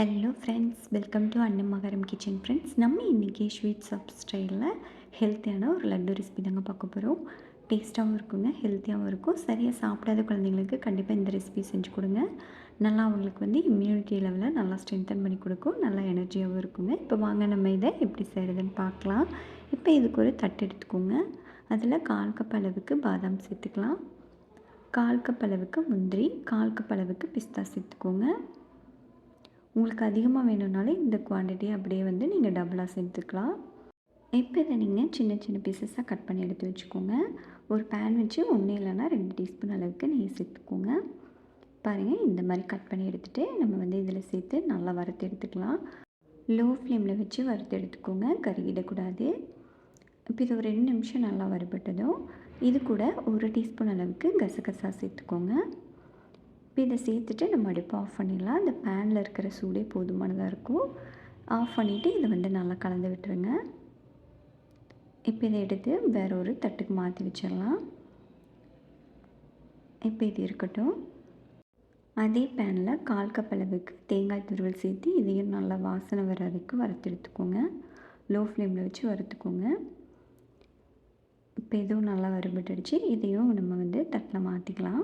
Hello friends welcome to Annamakaram kitchen friends நம்ம இன்றைக்கி sweet சாப் ஸ்டைலில் ஹெல்த்தியான ஒரு லட்டு ரெசிபி தாங்க பார்க்க போகிறோம் டேஸ்ட்டாகவும் இருக்குங்க ஹெல்த்தியாகவும் இருக்கும். சரியாக சாப்பிடாத குழந்தைங்களுக்கு கண்டிப்பாக இந்த ரெசிபி செஞ்சு கொடுங்க. நல்லா அவங்களுக்கு வந்து இம்யூனிட்டி லெவலில் நல்லா ஸ்ட்ரென்தன் பண்ணி கொடுக்கும். நல்லா எனர்ஜியாகவும் இருக்குங்க. இப்போ வாங்க நம்ம இதை எப்படி செய்கிறதுன்னு பார்க்கலாம். இப்போ இதுக்கு ஒரு தட்டு எடுத்துக்கோங்க. அதில் கால் கப் அளவுக்கு பாதாம் சேர்த்துக்கலாம். கால் கப் அளவுக்கு முந்திரி கால் கப் அளவுக்கு பிஸ்தா சேர்த்துக்கோங்க. உங்களுக்கு அதிகமாக வேணும்னாலும் இந்த குவான்டிட்டி அப்படியே வந்து நீங்கள் டபுளாக சேர்த்துக்கலாம். இப்போ இதை நீங்கள் சின்ன சின்ன பீசஸாக கட் பண்ணி எடுத்து வச்சுக்கோங்க. ஒரு பேன் வச்சு ஒன்று இல்லைன்னா ரெண்டு டீஸ்பூன் அளவுக்கு நெய் சேர்த்துக்கோங்க. பாருங்கள் இந்த மாதிரி கட் பண்ணி எடுத்துகிட்டு நம்ம வந்து இதில் சேர்த்து நல்லா வறுத்து எடுத்துக்கலாம். லோ ஃப்ளேமில் வச்சு வறுத்து எடுத்துக்கோங்க கருகிடக்கூடாது. இப்போ இது ஒரு ரெண்டு நிமிஷம் நல்லா வறுபட்டதும் இது கூட ஒரு டீஸ்பூன் அளவுக்கு கசகசா சேர்த்துக்கோங்க. இப்போ இதை சேர்த்துட்டு நம்ம அடுப்பு ஆஃப் பண்ணிடலாம். அந்த பேனில் இருக்கிற சூடே போதுமானதாக இருக்கும். ஆஃப் பண்ணிவிட்டு இதை வந்து நல்லா கலந்து விட்டுருங்க. இப்போ இதை எடுத்து வேற ஒரு தட்டுக்கு மாற்றி வச்சிடலாம். இப்போ இது இருக்கட்டும். அதே பேனில் கால் கப் அளவுக்கு தேங்காய் துருவல் சேர்த்து இதையும் நல்லா வாசனை வர வரைக்கும் வறுத்து எடுத்துக்கோங்க. லோ ஃப்ளேமில் வச்சு வறுத்துக்கோங்க. இப்போ இதுவும் நல்லா வறுபட்டுடுச்சு. இதையும் நம்ம வந்து தட்டில் மாற்றிக்கலாம்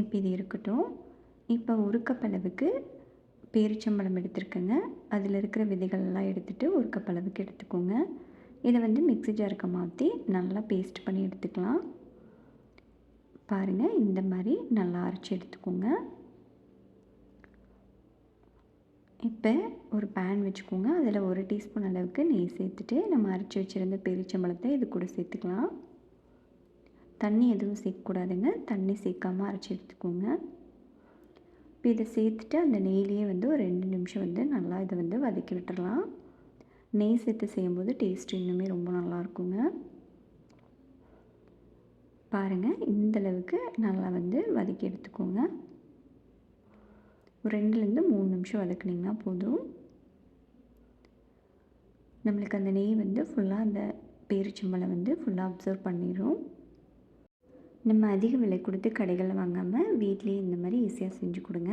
இப்போ இது இருக்கட்டும். இப்போ ஒரு கப் அளவுக்கு பேரிச்சம்பழம் எடுத்துருக்கேங்க. அதில் இருக்கிற விதைகள்லாம் எடுத்துகிட்டு ஒரு கப் அளவுக்கு எடுத்துக்கோங்க. இதை வந்து மிக்ஸி ஜாருக்கு மாற்றி நல்லா பேஸ்ட் பண்ணி எடுத்துக்கலாம். பாருங்கள் இந்த மாதிரி நல்லா அரைச்சி எடுத்துக்கோங்க. இப்போ ஒரு பேன் வச்சுக்கோங்க. அதில் ஒரு டீஸ்பூன் அளவுக்கு நெய் சேர்த்துட்டு நம்ம அரைச்சி வச்சுருந்த பேரிச்சம்பழத்தை இது கூட சேர்த்துக்கலாம். தண்ணி எதுவும் சேர்க்கக்கூடாதுங்க. தண்ணி சேர்க்காமல் அரைச்சி எடுத்துக்கோங்க. இப்போ இதை சேர்த்துட்டு அந்த நெய்லேயே வந்து ஒரு ரெண்டு நிமிஷம் வந்து நல்லா இதை வந்து வதக்கி விட்டுடலாம் நெய் சேர்த்து செய்யும்போது டேஸ்ட் இன்னுமே ரொம்ப நல்லாயிருக்குங்க பாருங்கள் இந்தளவுக்கு நல்லா வந்து வதக்கி எடுத்துக்கோங்க. ஒரு ரெண்டுலேருந்து மூணு நிமிஷம் வதக்குனிங்கன்னா போதும். நம்மளுக்கு அந்த நெய் வந்து ஃபுல்லாக அந்த பேரிச்சம்பளை வந்து ஃபுல்லாக அப்சர்வ் பண்ணிடும் நம்ம அதிக விலை கொடுத்து கடைகளில் வாங்காமல் வீட்லேயே இந்த மாதிரி ஈஸியாக செஞ்சு கொடுங்க.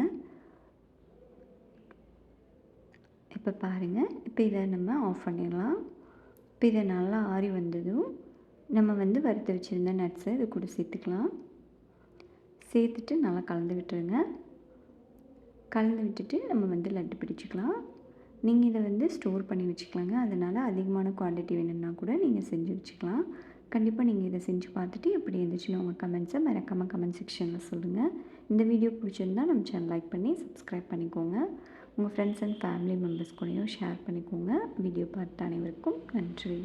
இப்போ பாருங்கள் இப்போ இதை நம்ம ஆஃப் பண்ணிடலாம். இப்போ இதை நல்லா ஆறி வந்ததும் நம்ம வந்து வறுத்து வச்சுருந்த நட்ஸை இது கூட சேர்த்துக்கலாம். சேர்த்துட்டு நல்லா கலந்து விட்டுருங்க. கலந்து விட்டுட்டு நம்ம வந்து லட்டு பிடிச்சிக்கலாம். நீங்கள் இதை வந்து ஸ்டோர் பண்ணி வச்சுக்கலாங்க. அதனால் அதிகமான குவான்டிட்டி வேணும்னா கூட நீங்கள் செஞ்சு வச்சுக்கலாம். கண்டிப்பாக நீங்கள் இதை செஞ்சு பார்த்துட்டு எப்படி இருந்துச்சுன்னு உங்கள் கமெண்ட்ஸை மறக்காமல் கமெண்ட் செக்ஷனில் சொல்லுங்கள் இந்த வீடியோ பிடிச்சிருந்தால் நம்ம சேனல் லைக் பண்ணி சப்ஸ்கிரைப் பண்ணிக்கோங்க. உங்கள் ஃப்ரெண்ட்ஸ் அண்ட் ஃபேமிலி மெம்பர்ஸ் கூடயும் ஷேர் பண்ணிக்கோங்க. வீடியோ பார்த்த அனைவருக்கும் நன்றி.